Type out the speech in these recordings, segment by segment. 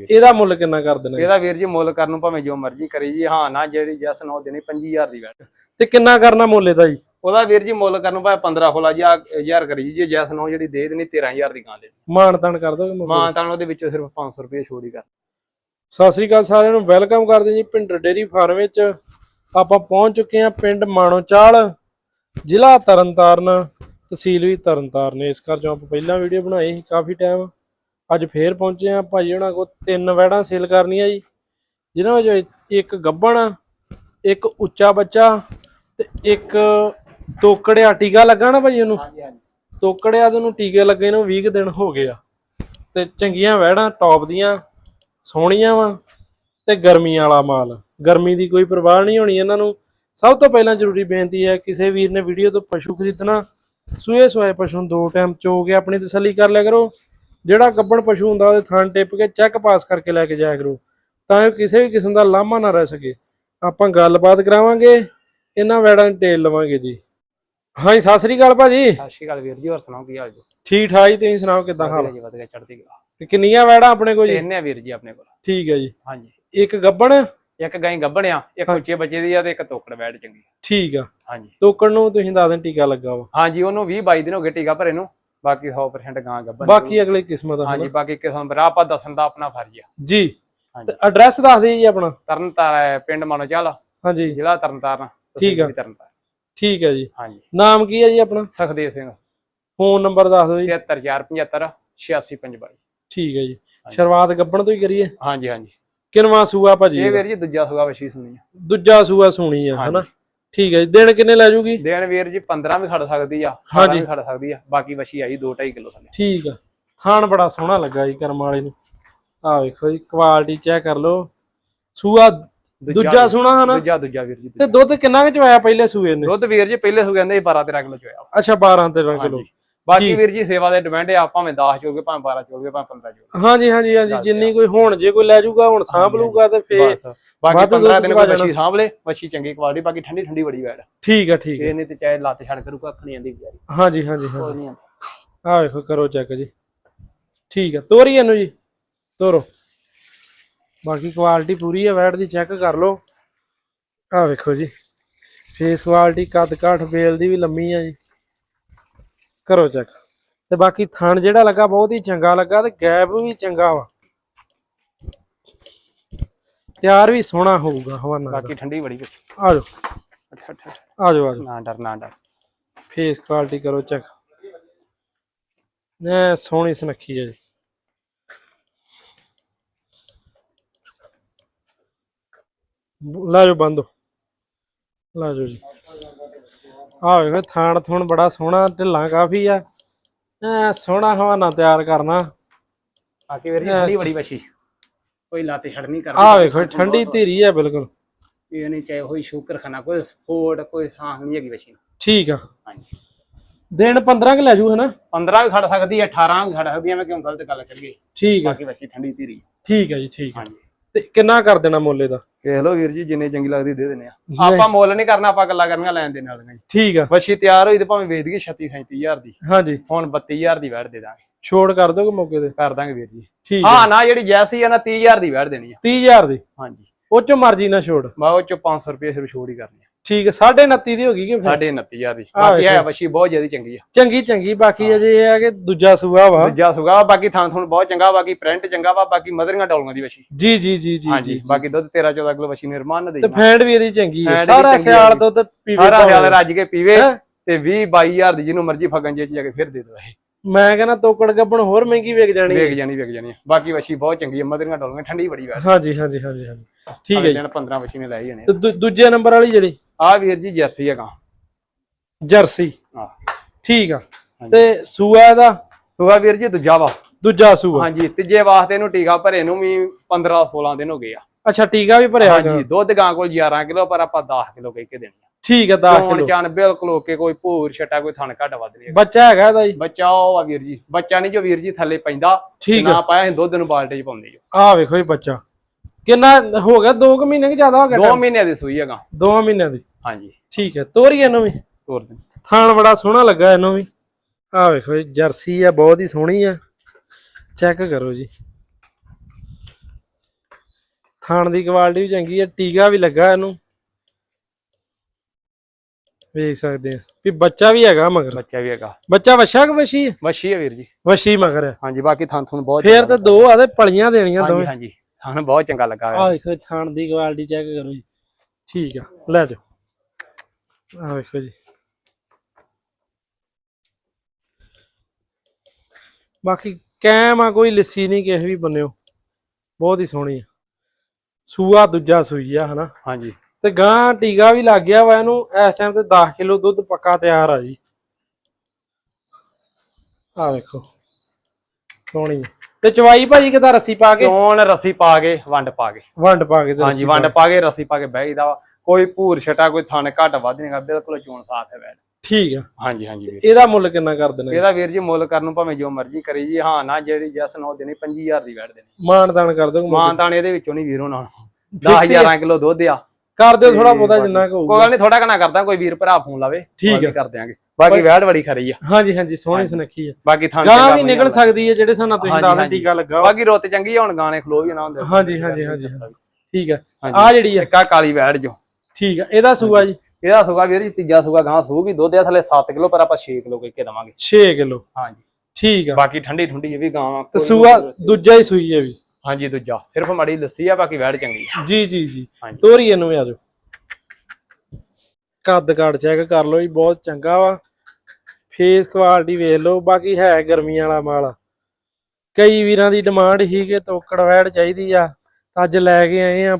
ਇਹਦਾ ਮੁੱਲ ਕਿੰਨਾ ਕਰ ਦੇਣਾ ਜੀ? ਇਹਦਾ ਵੀਰ ਜੀ ਮੁੱਲ ਕਰਨ ਨੂੰ ਭਾਵੇਂ ਜੋ ਮਰਜ਼ੀ ਕਰੀ ਜੀ ਹਾਂ ਨਾ ਜਿਹੜੀ ਜਸ ਨੋ ਦੇਣੀ 25000 ਦੀ ਵੈਟ ਤੇ ਕਿੰਨਾ ਕਰਨਾ ਮੁੱਲ ਇਹਦਾ ਜੀ? ਉਹਦਾ ਵੀਰ ਜੀ ਮੁੱਲ ਕਰਨ ਨੂੰ ਭਾਵੇਂ 15 16 ਹਜ਼ਾਰ ਕਰੀ ਜੀ ਜੇ ਜਸ ਨੋ ਜਿਹੜੀ ਦੇ ਦੇਣੀ 13000 ਦੀ ਗਾਂ ਦੇ ਮਾਣ ਤਾਣ ਕਰ ਦੋਗੇ ਮੁੱਲ? ਮਾਂ ਤਾਂ ਉਹਦੇ ਵਿੱਚੋਂ ਸਿਰਫ 500 ਰੁਪਏ ਛੋੜ ਹੀ ਕਰ। ਸਤਿ ਸ੍ਰੀ ਅਕਾਲ ਸਾਰਿਆਂ ਨੂੰ ਵੈਲਕਮ ਕਰਦੇ ਜੀ ਪਿੰਡ ਡੇਰੀ ਫਾਰਮ ਵਿੱਚ। ਆਪਾਂ ਪਹੁੰਚ ਚੁੱਕੇ ਹਾਂ ਪਿੰਡ ਮਾਣੋਚਾਲ ਜ਼ਿਲ੍ਹਾ ਤਰਨਤਾਰਨ ਤਹਿਸੀਲ ਵੀ ਤਰਨਤਾਰਨ ਇਸ ਕਰ ਜੋ ਆਪਾਂ ਪਹਿਲਾਂ ਵੀਡੀਓ ਬਣਾਈ ਸੀ ਕਾਫੀ ਟਾਈਮ ਅੱਜ ਫੇਰ ਪਹੁੰਚੇ ਆ ਭਾਈ ਉਹਨਾਂ ਕੋਲ ਤਿੰਨ ਵੈੜਾਂ ਸੇਲ ਕਰਨੀਆਂ ਜੀ ਜਿਨ੍ਹਾਂ ਵਿੱਚ ਇੱਕ ਗੱਬਣ ਇੱਕ ਉੱਚਾ ਬੱਚਾ ਤੇ ਇੱਕ ਤੋਕੜਿਆ ਟੀਕਾ ਲੱਗਾ ਨਾ ਭਾਈ ਉਹਨੂੰ? ਤੋਕੜਿਆ ਦੇ ਨੂੰ ਟੀਕੇ ਲੱਗੇ ਨੂੰ 20 ਕੁ ਦਿਨ ਹੋ ਗਏ ਆ। ਤੇ ਚੰਗੀਆਂ ਵਹਿੜਾਂ ਟੌਪ ਦੀਆਂ ਸੋਹਣੀਆਂ ਵਾ ਤੇ ਗਰਮੀ ਵਾਲਾ ਮਾਲ। ਗਰਮੀ ਦੀ ਕੋਈ ਪਰਵਾਹ ਨਹੀਂ ਹੋਣੀ ਇਹਨਾਂ ਨੂੰ। ਸਭ ਤੋਂ ਪਹਿਲਾਂ ਜ਼ਰੂਰੀ ਬੇਨਤੀ ਹੈ ਕਿਸੇ ਵੀਰ ਨੇ ਵੀਡੀਓ ਤੋਂ ਪਸ਼ੂ ਖਰੀਦਣਾ ਸੂਏ ਸੋਏ ਪਸ਼ੂ ਦੋ ਟਾਈਮ ਚੋ ਕੇ ਆਪਣੀ ਤਸੱਲੀ ਕਰ ਲਿਆ ਕਰੋ। ਜਿਹੜਾ ਗੱਬਣ ਪਸ਼ੂ ਹੁੰਦਾ ਉਹਦੇ ਥਣ ਟਿੱਪ ਕੇ ਚੈੱਕ ਪਾਸ ਕਰਕੇ ਲੈ ਕੇ ਜਾਇਆ ਕਰੋ। ਤਾਂ ਜੋ ਕਿਸੇ ਵੀ ਕਿਸਮ ਦਾ ਲਾਮਾ ਨਾ ਰਹਿ ਸਕੇ। ਆਪਾਂ ਗੱਲਬਾਤ ਕਰਾਵਾਂਗੇ ਇਹਨਾਂ ਵੈੜਾਂ ਦੀ ਟੇਲ ਲਵਾਂਗੇ ਜੀ। ਹਾਂਜੀ ਸਤਿ ਸ੍ਰੀ ਅਕਾਲ ਭਾਜੀ। ਸਤਿ ਸ਼੍ਰੀ ਅਕਾਲ ਵੀਰ ਜੀ ਹੋਰ ਸੁਣਾਓ ਕੀ ਹਾਲ ਜੀ? ਠੀਕ ਠਾਕ ਜੀ ਤੁਸੀਂ ਸੁਣਾਓ ਕਿਦਾਂ ਹਾਲ? ਵਧੀਆ ਜੀ ਵਧੀਆ ਚੜ੍ਹਦੀ ਕਲਾ। ਤੇ ਕਿੰਨੀਆਂ ਵੈੜਾਂ ਆਪਣੇ ਕੋਲ ਜੀ? ਤਿੰਨ ਆ ਵੀਰ ਜੀ ਆਪਣੇ ਕੋਲ। ਠੀਕ ਹੈ ਜੀ। ਹਾਂਜੀ। ਇੱਕ ਗੱਬਣ ਇੱਕ ਗਾਂ ਗੱਭਣਿਆ ਇੱਕ ਉੱਚੇ ਬੱਚੇ ਦੀ ਆ ਤੇ ਇੱਕ ਤੋਕੜ ਬੈਠ ਚੰਗੀ। ਠੀਕ ਆ। ਹਾਂਜੀ। ਤੋਕੜ ਨੂੰ ਤੁਸੀਂ ਦੱਸ ਦੇਣ ਟੀਕਾ ਲੱਗਾ ਵਾ। ਹਾਂਜੀ ਉਹਨੂੰ 20 22 ਦਿਨ ਹੋ ਗਏ ਟੀਕਾ ਭਰੇ ਨੂੰ। ਬਾਕੀ 100% ਗਾਂ ਗੱਭਣ ਬਾਕੀ ਅਗਲੇ ਕਿਸਮਤ ਹਾਂਜੀ ਬਾਕੀ ਕਿਸਮ ਬਰਾ ਆਪਾਂ ਦੱਸਣ ਦਾ ਆਪਣਾ ਫਰਜ਼ ਆ। ਜੀ। ਤੇ ਐਡਰੈਸ ਦੱਸ ਦਿਓ ਜੀ ਆਪਣਾ। ਤਰਨ ਤਾਰਨ ਪਿੰਡ ਮਾਨੋਚਾਲ। ਹਾਂਜੀ। ਜ਼ਿਲ੍ਹਾ ਤਰਨ ਤਾਰਨ ਠੀਕ ਆ। ਤਰਨ ਤਾਰਨ ਠੀਕ ਹੈ ਜੀ। ਹਾਂਜੀ। ਨਾਮ ਕੀ ਹੈ ਜੀ ਆਪਣਾ? ਸਖਦੇਵ ਸਿੰਘ। ਫੋਨ ਨੰਬਰ ਦੱਸ ਦਿਓ ਜੀ। 73475 8652 ਠੀਕ ਹੈ ਜੀ। ਸ਼ੁਰੂਆਤ ਗੱਬਣ ਤੋਂ ਹੀ ਕਰੀਏ। ਹਾਂਜੀ ਹਾਂਜੀ। ਕਿਨਵਾ ਸੂਆ ਭਾਜੀ ਇਹ ਵੀਰ ਜੀ ਦੂਜਾ ਸੁਗਾ ਵਸ਼ੀ ਸੁਣੀ ਆ। ਦੂਜਾ ਸੂਆ ਸੁਣੀ ਆ ਹਨਾ? ਠੀਕ ਹੈ ਜੀ। ਦਿਨ ਕਿੰਨੇ ਲੈ ਜੂਗੀ? ਦੇਣ ਵੀਰ ਜੀ 15 ਵੀ ਖੜ ਸਕਦੀ ਆ 18 ਹਾਂਜੀ। ਖੜ ਸਕਦੀ ਆ। ਬਾਕੀ ਵਸ਼ੀ ਆਈ 2.5 ਕਿਲੋ ਥੱਲੇ। ਠੀਕ ਆ। ਥਾਣ ਬੜਾ ਸੋਹਣਾ ਲੱਗਾ ਜੀ ਕਰਮ ਵਾਲੇ ਨੂੰ। ਆ ਵੇਖੋ ਜੀ ਕੁਆਲਿਟੀ ਚੈੱਕ ਕਰ ਲਓ। ਸੂਆ ਦੂਜਾ ਸੋਹਣਾ ਹਨਾ? ਦੂਜਾ ਦੂਜਾ ਵੀਰ ਜੀ ਤੇ ਦੁੱਧ ਕਿੰਨਾ ਕੁ ਚਵਾਇਆ ਪਹਿਲੇ ਸੂਏ ਨੇ? ਦੁੱਧ ਵੀਰ ਜੀ ਪਹਿਲੇ ਸੁ ਕਹਿੰਦੇ 12 13 ਕਿਲੋ ਚੋਇਆ। ਅੱਛਾ 12 13 ਕਿਲੋ। ਬਾਕੀ ਵੀਰ ਜੀ ਸੇਵਾ ਦੇ ਡਿਪੈਂਡ ਆ ਭਾਵੇਂ 10 ਚੋਗੇ ਭਾਵੇਂ 12 ਚੋਗੇ ਭਾਵੇਂ 15 ਚੋਗੇ ਹਾਂਜੀ ਹਾਂਜੀ ਹਾਂਜੀ ਜਿੰਨੀ ਕੋਈ ਹੁਣ ਜੇ ਕੋਈ ਲੈ ਜਾਊਗਾ ਹੁਣ ਸਾਂਭ ਲੂਗਾ ਤੇ ਫੇਰ ਬਾਕੀ ਵੱਧ 15 ਦੁੱਧ ਦਿਨ ਕੋਈ। ਵਸ਼ੀ ਸਾਂਭ ਲੈ ਵਸ਼ੀ ਚੰਗੀ ਕੁਆਲਿਟੀ ਬਾਕੀ ਠੰਡੀ ਠੰਡੀ ਬੜੀ ਵੈੜ ਠੀਕ ਆ ਠੀਕ ਆ। ਇਹ ਨਹੀਂ ਤੇ ਚਾਹੇ ਲੱਤ ਛੜ ਕਰੂ ਕੱਖ ਨਹੀਂ ਆਂਦੀ ਵਿਚਾਰੀ। ਹਾਂਜੀ ਹਾਂਜੀ ਹਾਂ ਕੋਈ ਨਹੀਂ ਆਂਦੀ। ਆ ਵੇਖੋ ਕਰੋ ਚੈੱਕ ਜੀ। ਠੀਕ ਆ ਤੋਰੀ ਇਹਨੂੰ ਜੀ ਤੋਰੋ। ਬਾਕੀ ਕੁਆਲਿਟੀ ਪੂਰੀ ਹੈ ਵੈਟ ਦੀ ਚੈੱਕ ਕਰ ਲਓ। ਆ ਵੇਖੋ ਜੀ ਫੇਸ ਕੁਆਲਿਟੀ ਕੱਦ ਕਾਠ ਬੇਲ ਦੀ ਵੀ ਲੰਮੀ ਆ ਜੀ। ਕਰੋ ਚੈੱਕ ਤੇ ਬਾਕੀ ਥਣ ਜਿਹੜਾ ਲੱਗਾ ਬਹੁਤ ਹੀ ਚੰਗਾ ਲੱਗਾ ਤੇ ਗੈਪ ਵੀ ਚੰਗਾ ਵਾ। ਤਿਆਰ ਵੀ ਸੋਹਣਾ ਹੋਊਗਾ ਹਵਾਨਾ। ਬਾਕੀ ਠੰਡੀ ਬੜੀ ਆ। ਜਾਓ ਅੱਛਾ ਅੱਛਾ। ਆ ਜਾਓ ਆ ਜਾਓ ਨਾ ਡਰ ਨਾ ਡਰ। ਫੇਸ ਕੁਆਲਿਟੀ ਕਰੋ ਚੈੱਕ ਨੇ ਸੋਹਣੀ ਸੁਨੱਖੀ ਹੈ ਜੀ। ਲਾ ਜੋ ਬੰਦੋ ਲਾ ਜੋ ਜੀ। ਆ ਵੇਖੋ ਥਾਣ ਥੁਣ ਬੜਾ ਸੋਹਣਾ ਢਿੱਲਾਂ ਕਾਫੀ ਆ। ਐ ਸੋਹਣਾ ਹਵਾਨਾ ਤਿਆਰ ਕਰਨਾ। ਬਾਕੀ ਵੀਰ ਜੀ ਠੰਡੀ ਬੜੀ ਵਸ਼ੀ। ਕੋਈ ਲੱਤ ਛੜ ਨਹੀਂ ਕਰਦੀ ਆ ਵੇਖੋ ਠੰਡੀ ਧੀਰੀ ਆ ਬਿਲਕੁਲ। ਇਹ ਨਹੀਂ ਚਾਹੇ ਹੋਈ ਸ਼ੂਕਰ ਖਾਨਾ ਕੋਈ ਸਪੋਰਟ ਕੋਈ ਸਾਂਗ ਨਹੀਂ ਹੈਗੀ ਨੂੰ ਠੀਕ ਆ। ਹਾਂਜੀ। ਦਿਨ 15 ਕਿ ਲੈ ਜੂ ਹਨਾ? 15 ਵੀ ਖੜ ਸਕਦੀ ਹੈ 18 ਵੀ ਖੜ ਸਕਦੀ ਹੈ ਮੈਂ ਕਿਉਂ ਗਲਤ ਗੱਲ ਕਰੀਏ? ਠੀਕ ਆ। ਬਾਕੀ ਵਸ਼ੀ ਠੰਡੀ ਧੀਰੀ। ਠੀਕ ਆ ਜੀ ਠੀਕ ਆ। ਹਾਂਜੀ। ਤੇ ਕਿੰਨਾ ਕਰ ਦੇਣਾ ਮੁੱਲ ਇਹਦਾ ਵੇਖ ਲਓ ਵੀਰ ਜੀ ਜਿੰਨੇ ਚੰਗੀ ਲੱਗਦੀ ਦੇ ਦਿੰਨੇ ਆ। ਆਪਾਂ ਮੁੱਲ ਨਹੀਂ ਕਰਨਾ ਆਪਾਂ ਗੱਲਾਂ ਕਰਨੀਆਂ ਲੈਣ ਦੇ ਨਾਲ ਨਹੀਂ ਠੀਕ ਆ। ਵਸ਼ੀ ਤਿਆਰ ਹੋਈ ਤੇ ਭਾਵੇਂ ਵੇਚ ਦਈਏ 36 37000 ਦੀ। ਹਾਂਜੀ। ਹੁਣ 32000 ਦੀ ਵੈੜ ਦੇ ਦਾਂਗੇ। ਛੋੜ ਕਰ ਦੋਗੇ ਮੌਕੇ ਤੇ? ਕਰ ਦਾਂਗੇ ਵੀਰ ਜੀ। ਠੀਕ ਆ। ਹਾਂ ਨਾ ਜਿਹੜੀ ਜੈਸੀ ਆ ਨਾ 30000 ਦੀ ਵੈੜ ਦੇਣੀ ਆ। 30000 ਦੀ? ਹਾਂਜੀ। ਉਹ ਚੋਂ ਮਰਜ਼ੀ ਨਾ ਛੋੜ ਮੈਂ ਉਹ ਚ 500 ਰੁਪਏ ਸਿਰ ਛੋੜ ਹੀ ਕਰਨੀ ਆ। ਠੀਕ ਹੈ 29.5 ਦੀ ਹੋ ਗਈ ਕਿ ਫਿਰ? ਸਾਢੇ 29000 ਦੀ। ਬਾਕੀ ਹੈ ਵਸ਼ੀ ਬਹੁਤ ਜ਼ਿਆਦਾ ਚੰਗੀ ਆ। ਚੰਗੀ ਚੰਗੀ ਬਾਕੀ ਅਜੇ ਇਹ ਹੈ ਕਿ ਦੂਜਾ ਸੂਆ ਵਾ। ਦੂਜਾ ਸੁਗਾ ਬਾਕੀ ਥਾਂ ਥੁਣ ਬਹੁਤ ਚੰਗਾ ਬਾਕੀ ਪ੍ਰਿੰਟ ਚੰਗਾ ਵਾ ਬਾਕੀ ਮਦਰੀਆਂ ਡੌਲੀਆਂ ਦੀ ਵਸ਼ੀ। ਜੀ ਜੀ ਜੀ ਜੀ ਹਾਂਜੀ ਬਾਕੀ ਦੁੱਧ 13 14 ਕਿਲੋ ਵਸ਼ੀ ਨਿਰਮਾਨ ਨਾ ਤੇ ਫੈਂਡ ਵੀ ਇਹਦੀ ਚੰਗੀ ਹੈ ਵੀ ਸਾਰਾ ਸਿਆਲ। ਦੁੱਧ ਪੀਵੇ ਸਾਰਾ। ਖਿਆਲ ਰੱਜ ਕੇ ਪੀਵੇ? ਤੇ 20 22000 ਦੀ ਜਿਹਨੂੰ ਮਰਜ਼ੀ ਫਗਨ ਜੇ ਚ ਜਾ ਕੇ ਫਿਰ ਦੇ ਦੋ ਇਹ। ਮੈਂ ਕਹਿੰਦਾ ਤੋਕੜ ਗੱਬਣ ਹੋਰ ਮਹਿੰਗੀ ਵੇਚ ਜਾਣੀ। ਵੇਖ ਜਾਣੀ ਵੇਖ ਜਾਣੀ ਆ। ਬਾਕੀ ਵਸ਼ੀ ਬਹੁਤ ਚੰਗੀ ਹੈ ਮਦਰੀਆਂ ਡੌਲੀਆਂ ਠੰਡੀ ਬੜੀ ਵੈਸੇ ਹਾਂਜੀ ਹਾਂਜੀ ਹਾਂਜੀ ਹਾਂਜੀ। ਠੀਕ ਹੈ ਜੀ। ਦਿਨ 15 ਵਸ਼ੀ ਨੇ ਲੈ ਜਾਣੇ ਤੇ ਦੂ- ਦੂਜੇ ਨੰਬਰ ਵਾਲੀ ਜਿਹੜੀ? ਆ ਵੀਰ ਜੀ ਜਰਸੀ ਹੈਗਾ। ਜਰਸੀ। ਆ ਠੀਕ ਆ। ਤੇ ਸੂਆ ਇਹਦਾ? ਸੁਗਾ ਵੀਰ ਜੀ ਦੂਜਾ ਵਾ। ਦੂਜਾ ਸੂਆ। ਹਾਂਜੀ ਤੀਜੇ ਵਾਸਤੇ ਇਹਨੂੰ ਟੀਕਾ ਭਰੇ ਨੂੰ ਵੀ 15 16 ਦਿਨ ਹੋ ਗਏ ਆ। ਅੱਛਾ ਟੀਕਾ ਵੀ ਭਰਿਆ ਹਾਂਜੀ ਦੁੱਧ ਗਾਂ ਕੋਲ 11 ਕਿਲੋ ਪਰ ਆਪਾਂ 10 ਕਿਲੋ ਕਹਿ ਕੇ ਦੇਣੀ ਆ। ਠੀਕ ਹੈ 10 ਹੁਣ ਕਿਲੋ। ਚਾਨ ਬਿਲਕੁਲ ਓਕੇ ਕੋਈ ਭੂਰ ਛਟਾ ਕੋਈ ਥਣ ਘੱਟ ਵੱਧ ਨਹੀਂ ਬੱਚਾ ਹੈਗਾ ਇਹਦਾ ਜੀ? ਬੱਚਾ ਉਹ ਆ ਵੀਰ ਜੀ। ਬੱਚਾ ਨਹੀਂ ਜੋ ਵੀਰ ਜੀ ਥੱਲੇ ਪੈਂਦਾ ਨਾ ਪਾਇਆ ਅਸੀਂ ਦੁੱਧ ਨੂੰ ਬਾਲਟੇ ਚ ਪਾਉਂਦੇ ਜੋ। ਆ ਵੇਖੋ ਜੀ ਬੱਚਾ। ਕਿੰਨਾ ਹੋ ਗਿਆ? 2 ਮਹੀਨੇ ਕਿ ਜ਼ਿਆਦਾ ਹੋ ਗਿਆ ਦੋ ਮਹੀਨਿਆਂ ਦੀ ਸੂਈ ਹੈਗਾ। 2 ਮਹੀਨਿਆਂ ਦੀ। ਹਾਂਜੀ। ਠੀਕ ਹੈ ਤੋਰੀ ਇਹਨੂੰ ਵੀ। ਤੋਰ ਦੇ ਥਾਣ ਬੜਾ ਸੋਹਣਾ ਲੱਗਾ ਇਹਨੂੰ ਵੀ। ਆ ਵੇਖੋ ਜੀ ਜਰਸੀ ਆ ਬਹੁਤ ਹੀ ਸੋਹਣੀ ਆ। ਚੈੱਕ ਕਰੋ ਜੀ। ਥਾਣ ਦੀ ਕੁਆਲਿਟੀ ਵੀ ਚੰਗੀ ਹੈ ਟੀਕਾ ਵੀ ਲੱਗਾ ਇਹਨੂੰ। ਵੇਖ ਸਕਦੇ ਆ। ਵੀ ਬੱਚਾ ਵੀ ਹੈਗਾ ਮਗਰ। ਬੱਚਾ ਵੀ ਹੈਗਾ। ਬੱਚਾ ਵਛਾ ਕਿ ਵਛੀ ਹੈ ਵੱਛੀ ਹੈ ਵੀਰ ਜੀ। ਵਛੀ ਮਗਰ ਹੈ ਹਾਂਜੀ ਬਾਕੀ ਥਾਂ ਥੁਣ ਬਹੁਤ ਫੇਰ ਤਾਂ ਦੋ ਆਦੇ ਪਲੀਆਂ ਦੇਣੀਆਂ ਹਾਂਜੀ ਦੋਵੇਂ। ਹਾਂਜੀ। ਥਾਂ ਬਹੁਤ ਚੰਗਾ ਲੱਗਾ ਆ ਵੇਖੋ ਥਾਣ ਦੀ ਕੁਆਲਿਟੀ ਚੈੱਕ ਕਰੋ ਜੀ। ਠੀਕ ਆ ਲੈ ਜਾਓ। ਆ ਵੇਖੋ ਜੀ ਬਾਕੀ ਕੈਮ ਆ ਕੋਈ ਲਿੱਸੀ ਨਹੀਂ ਕਿਸੇ ਵੀ ਬੰਨਿਓ। ਬਹੁਤ ਹੀ ਸੋਹਣੀ ਆ। ਸੂਆ ਦੂਜਾ ਸੂਈ ਆ ਹਨਾ? ਹਾਂਜੀ। ਤੇ ਗਾਂ ਟੀਕਾ ਵੀ ਲੱਗ ਗਿਆ ਵਾ ਇਹਨੂੰ ਇਸ ਟਾਈਮ ਤੇ 10 ਕਿਲੋ ਦੁੱਧ ਪੱਕਾ ਤਿਆਰ ਆ ਜੀ। ਆ ਵੇਖੋ। ਸੋਹਣੀ। ਤੇ ਚਵਾਈ ਭਾਜੀ ਕਿਦਾਂ ਰੱਸੀ ਪਾ ਕੇ? ਚੋਣ ਰੱਸੀ ਪਾ ਕੇ ਵੰਡ ਪਾ ਕੇ। ਵੰਡ ਪਾ ਕੇ ਤੇ ਹਾਂਜੀ ਵੰਡ ਪਾ ਕੇ। ਰੱਸੀ ਪਾ ਕੇ ਬਹਿ ਜਾਂਦਾ ਵਾ। ਕੋਈ ਭੂਰ ਛਟਾ ਕੋਈ ਥਣ ਘੱਟ ਵੱਧ ਨਹੀਂਗਾ ਬਿਲਕੁਲ ਚੋਣ ਸਾਫ਼ ਹੈ ਵੈਲ ਠੀਕ ਆ। ਹਾਂਜੀ ਹਾਂਜੀ ਵੀਰ। ਇਹਦਾ ਮੁੱਲ ਕਿੰਨਾ ਕਰ ਦੇਣਾ? ਇਹਦਾ ਵੀਰ ਜੀ ਮੁੱਲ ਕਰਨ ਨੂੰ ਭਾਵੇਂ ਜੋ ਮਰਜ਼ੀ ਕਰੀ ਜੀ ਹਾਂ ਨਾ ਜਿਹੜੀ ਜਸ ਨੋ ਦੇਣੀ 25000 ਦੀ ਵੈੜ ਦੇਣੀ। ਮਾਨਦਾਨ ਕਰ ਦਿਓ। ਮਾਂ ਤਾਂ ਇਹਦੇ ਵਿੱਚੋਂ ਨਹੀਂ ਵੀਰੋ ਨਾਲ। Fix ਹੀ ਆ। 10000 ਕਿਲੋ ਦੁੱਧ ਆ। ਕਰ ਦਿਓ ਥੋੜਾ ਬਾਕੀ- ਜਿੰਨਾ ਕੁ ਕੋਈ ਗੱਲ ਨਹੀਂ ਥੋੜਾ ਕਨਾ ਕਰਦਾ ਕੋਈ ਵੀਰ ਭਰਾ ਫੋਨ ਲਾਵੇ ਠੀਕ ਆ। ਕਰ ਦਿਆਂਗੇ। ਬਾਕੀ ਵੈੜ ਬੜੀ ਖਰੀ ਆ। ਹਾਂਜੀ ਹਾਂਜੀ ਸੋਹਣੀ ਸੁਨੱਖੀ ਆ। ਬਾਕੀ ਥਾਂ ਗਾਂ ਵੀ ਨਿਕਲ ਸਕਦੀ ਹੈ ਜਿਹੜੇ ਸਾਨੂੰ ਤੁਸੀਂ ਹਾਂਜੀ। ਟੀਕਾ ਲੱਗਾ। ਬਾਕੀ ਰੁੱਤ ਚੰਗੀ ਆ ਹੁਣ ਗਾਣੇ ਖਲੋ ਵੀ ਨਾ ਹੁੰਦੇ। ਹਾਂਜੀ, ਹਾਂਜੀ, ਹਾਂਜੀ, ਠੀਕ ਆ। ਆ ਜਿਹੜੀ ਆ ਕਾਲੀ ਵੈੜ ਜੋ। ਠੀਕ ਆ ਇਹਦਾ ਸੂਆ ਜੀ? ਇਹਦਾ ਸੁਗਾ ਵੀਰ ਜੀ ਤੀਜਾ ਸੁਗਾ ਗਾਂ ਸੂਗੀ ਦੁੱਧ ਆ ਥਲੇ 7 ਕਿਲੋ ਪਰ ਆਪਾਂ 6 ਕਿਲੋ ਕਹਿ ਕੇ ਦਵਾਂਗੇ। 6 ਕਿਲੋ। ਹਾਂਜੀ ਠੀਕ ਆ। ਬਾਕੀ ਠੰਡੀ ਠੰਡੀ ਇਹ ਵੀ ਗਾਂ ਤੇ ਸੂਆ। ਦੂਜਾ ਹੀ ਸੂਈ ਹੈ ਵੀ। ਹਾਂਜੀ ਦੂਜਾ। ਸਿਰਫ ਮਾੜੀ ਲੱਸੀ ਆ ਬਾਕੀ ਵੈੜ ਚੰਗੀ ਜੀ ਜੀ ਜੀ। ਤੋਰੀ ਇਹਨੂੰ ਵੀ ਆ ਜਾਓ। ਕੱਦ ਕਾੜ ਚੈੱਕ ਕਰ ਲਓ ਜੀ ਬਹੁਤ ਚੰਗਾ ਵਾ। ਫੇਸ ਕੁਆਲਿਟੀ ਵੇਖ ਲਓ ਬਾਕੀ ਹੈ ਗਰਮੀਆਂ ਵਾਲਾ ਮਾਲ। ਕਈ ਵੀਰਾਂ ਦੀ ਡਿਮਾਂਡ ਸੀ ਕਿ ਤੋਕੜ ਵੈੜ ਚਾਹੀਦੀ ਆ। ਅੱਜ ਲੈ ਕੇ ਆਏ ਆ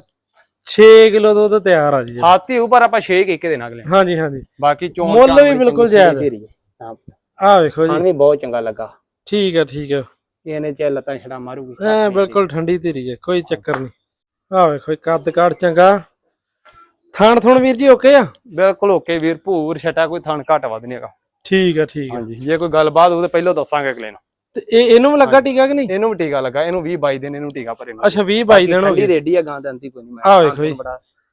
6 ਕਿਲੋ ਦੁੱਧ ਤਿਆਰ ਆ ਜੀ ਹਾਤੀ ਉਪਰ ਆਪਾਂ 6 ਕੇ ਇੱਕ ਦੇ ਨਾਲ ਅਗਲੇ ਹਾਂਜੀ ਹਾਂਜੀ। ਬਾਕੀ ਚੋਣ ਮੁੱਲ ਵੀ ਬਿਲਕੁਲ ਜਾਇਜ਼। ਹਾਂ। ਆ ਵੇਖੋ ਜੀ। ਵੀ ਬਹੁਤ ਚੰਗਾ ਲੱਗਾ। ਠੀਕ ਆ ਠੀਕ ਆ। ਇਹਨੇ ਚ ਲੱਤਾਂ ਛੜਾ ਮਾਰੂਗੀ। ਐ ਬਿਲਕੁਲ ਠੰਡੀ ਧੀਰੀ ਹੈ ਕੋਈ ਚੱਕਰ ਨਹੀਂ। ਆ ਵੇਖੋ ਜੀ, ਕੱਦ ਕਾੜ ਚੰਗਾ। ਥਾਣ ਥੁਣ ਵੀਰ ਜੀ ਓਕੇ ਆ? ਬਿਲਕੁਲ ਓਕੇ ਵੀਰ ਭੂਰ ਛਟਾ ਕੋਈ ਥਣ ਘੱਟ ਵੱਧ ਨਹੀਂ ਹੈਗਾ। ਠੀਕ ਆ ਠੀਕ ਆ। ਹਾਂਜੀ ਜੇ ਕੋਈ ਗੱਲਬਾਤ ਹੋਵੇ ਪਹਿਲਾਂ ਦੱਸਾਂਗੇ ਅਗਲੇ ਨੂੰ ਤੇ ਇਹ ਇਹਨੂੰ ਵੀ ਲੱਗਾ ਟੀਕਾ ਕਿ ਨਹੀਂ? ਇਹਨੂੰ ਵੀ ਟੀਕਾ ਲੱਗਾ ਇਹਨੂੰ 20 22 ਦਿਨ ਇਹਨੂੰ ਟੀਕਾ ਭਰੇ ਨੂੰ। ਅੱਛਾ 20 22 ਦਿਨ ਹੋ ਠੰਡੀ ਗਏ। ਏਡੀ ਆ ਗਾਂ ਦਾ ਅੰਤੀ ਕੋਈ ਨਹੀਂ ਆਹ ਵੇਖੋ ਜੀ।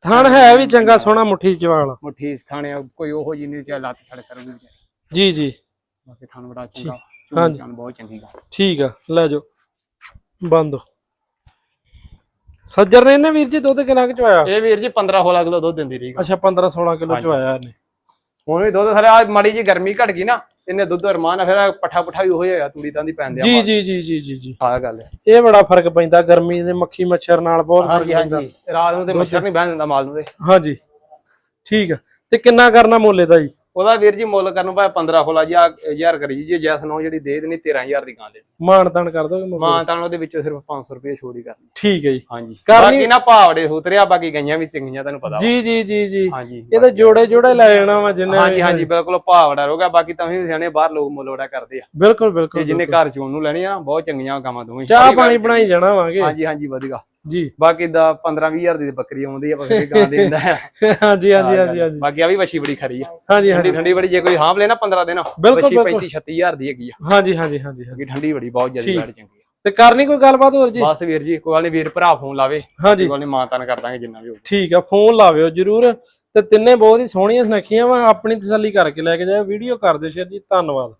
ਥਾਣ ਹੈ ਵੀ ਚੰਗਾ ਸੋਹਣਾ ਮੁੱਠੀ ਜਵਾਲ ਮੁੱਠੀ ਥਾਣੇ ਕੋਈ ਉਹੋ ਜੀ ਨਹੀਂ ਚਾਹ ਲੱਤ ਛੜ ਕਰੂਗੀ ਵਿਚਾਰੀ। ਜੀ ਜੀ। ਬਾਕੀ ਥਾਣ ਬੜਾ ਚੰਗਾ ਹਾਂਜੀ। ਚੋਣ ਬਹੁਤ ਚੰਗੀ ਗਾ ਠੀਕ ਆ ਲੈ ਜਾਓ। ਬੰਦ ਸੱਜਰ ਨੇ ਇਹਨੇ ਵੀਰ ਜੀ ਦੁੱਧ ਕਿੰਨਾ ਕੁ ਚਵਾਇਆ? ਇਹ ਵੀਰ ਜੀ 15 16 ਕਿਲੋ ਦੁੱਧ ਦਿੰਦੀ ਰਹੀ। ਅੱਛਾ 15 16 ਕਿਲੋ ਚਵਾਇਆ ਇਹਨੇ। ਹੁਣ ਵੀ ਦੁੱਧ ਥਲੇ ਆ ਮਾੜੀ ਜੀ ਗਰਮੀ ਘਟ ਗਈ ਨਾ ਇਹਨੇ ਦੁੱਧ ਰਮਾਨ ਫਿਰ ਪੱਠਾ ਪੁੱਠਾ ਵੀ ਉਹੋ ਹੋਇਆ ਤੂੜੀ ਤਾਂ ਦੀ ਪੈਂਦੇ ਜੀ ਜੀ ਜੀ ਜੀ ਜੀ ਜੀ। ਆ ਗੱਲ ਹੈ ਇਹ ਬੜਾ ਫ਼ਰਕ ਪੈਂਦਾ ਗਰਮੀ ਦੇ ਮੱਖੀ ਮੱਛਰ ਨਾਲ ਬਹੁਤ ਹਾਂਜੀ ਹਾਂਜੀ। ਰਾਤ ਨੂੰ ਤੇ ਮੱਛਰ ਨਹੀਂ ਬਹਿਣ ਦਿੰਦਾ ਮਾਲ ਨੂੰ ਤੇ। ਹਾਂਜੀ। ਠੀਕ ਆ। ਤੇ ਕਿੰਨਾ ਕਰਨਾ ਮੁੱਲੇ ਦਾ ਜੀ? ਉਹਦਾ ਵੀਰ ਜੀ ਮੁੱਲ ਕਰਨ ਭਾਵੇਂ 15 16 ਹਜ਼ਾਰ ਕਰੀ ਜੀ ਜੇ ਜੈਸ ਨੋ ਜਿਹੜੀ ਦੇ ਦੇਣੀ 13000 ਦੀ ਗਾਂ ਦੇ। ਮਾਨਤਾਨ ਕਰ ਦੋਗੇ ਮੁੱਲ? ਮਾਂ ਤਾਂ ਉਹਦੇ ਵਿੱਚੋਂ ਸਿਰਫ 500 ਰੁਪਏ ਛੋੜ ਹੀ ਕਰਨੀ। ਠੀਕ ਹੈ ਜੀ। ਹਾਂਜੀ। ਬਾਕੀ ਨਾ ਭਾਵੜੇ ਉਤਰਿਆ ਬਾਕੀ ਗਈਆਂ ਵੀ ਚੰਗੀਆਂ ਤੁਹਾਨੂੰ ਪਤਾ। ਜੀ ਜੀ ਜੀ ਜੀ। ਇਹ ਤਾਂ ਜੋੜੇ ਜੋੜੇ ਲੈ ਜਾਣਾ ਵਾ ਜਿੰਨੇ ਹਾਂਜੀ ਹਾਂਜੀ ਬਿਲਕੁਲ ਭਾਵੜਾ ਰੋਗਾ ਬਾਕੀ ਤਾਂ ਵੀ ਸਿਆਣੇ ਬਾਹਰ ਲੋਕ ਮੁੱਲ ਵੜਾ ਕਰਦੇ ਆ। ਬਿਲਕੁਲ ਬਿਲਕੁਲ ਜਿੰਨੇ ਘਰ ਚੋਂ ਨੂੰ ਲੈਣੀ ਆ ਬਹੁਤ ਚੰਗੀਆਂ ਗਾਵਾਂ ਦੋਵੇਂ। ਚਾਹ ਪਾਣੀ ਬਣਾਈ ਜਾਣਾ ਵਾਂਗੇ। ਹਾਂਜੀ ਹਾਂਜੀ ਵਧੀਆ। ਜੀ। ਬਾਕੀ ਦਾ 15 20000 ਦੀ ਬੱਕਰੀ ਆਉਂਦੀ ਆ ਬੱਕਰੀ ਗਾਂ ਦੇ ਦਿੰਦਾ। ਹਾਂਜੀ ਹਾਂਜੀ ਹਾਂਜੀ ਹਾਂਜੀ। ਬਾਕੀ ਆ ਵੀ ਵੱਛੀ ਬੜੀ ਖਰੀ ਆ। ਹਾਂਜੀ ਹਾਂਜੀ। ਠੰਡੀ ਬੜੀ ਜੇ ਕੋਈ ਹਾਂਭ ਲੈ ਨਾ 15 ਦਿਨ ਬਿਲਕੁਲ। 35 36000 ਦੀ ਹੈਗੀ ਆ। ਹਾਂਜੀ ਹਾਂਜੀ ਹਾਂਜੀ ਹਾਂਜੀ। ਠੰਡੀ ਬੜੀ ਬਹੁਤ ਜ਼ਿਆਦਾ ਬੜੀ ਚੰਗੀ ਆ। ਤੇ ਕਰਨੀ ਕੋਈ ਗੱਲਬਾਤ ਹੋਰ ਜੀ? ਬਸ ਵੀਰ ਜੀ ਕੋਈ ਨੀ ਵੀਰ ਭਰਾ ਫੋਨ ਲਾਵੇ। ਹਾਂਜੀ। ਕੋਈ ਮਾਂ ਤਾਨ ਕਰ ਦਾਂਗੇ ਜਿੰਨਾ ਵੀ ਹੋਊ। ਠੀਕ ਆ ਫੋਨ ਲਾਵਿਓ ਜਰੂਰ। ਤੇ ਤਿੰਨੇ ਬਹੁਤ ਹੀ ਸੋਹਣੀਆਂ ਸੁਨੱਖੀਆਂ ਵਾ ਆਪਣੀ ਤਸੱਲੀ ਕਰਕੇ ਲੈ ਕੇ ਜਾਓ ਵੀਡੀਓ ਕਰ ਦਿਓ ਸ਼ੇਅਰ ਜੀ ਧੰਨਵਾਦ।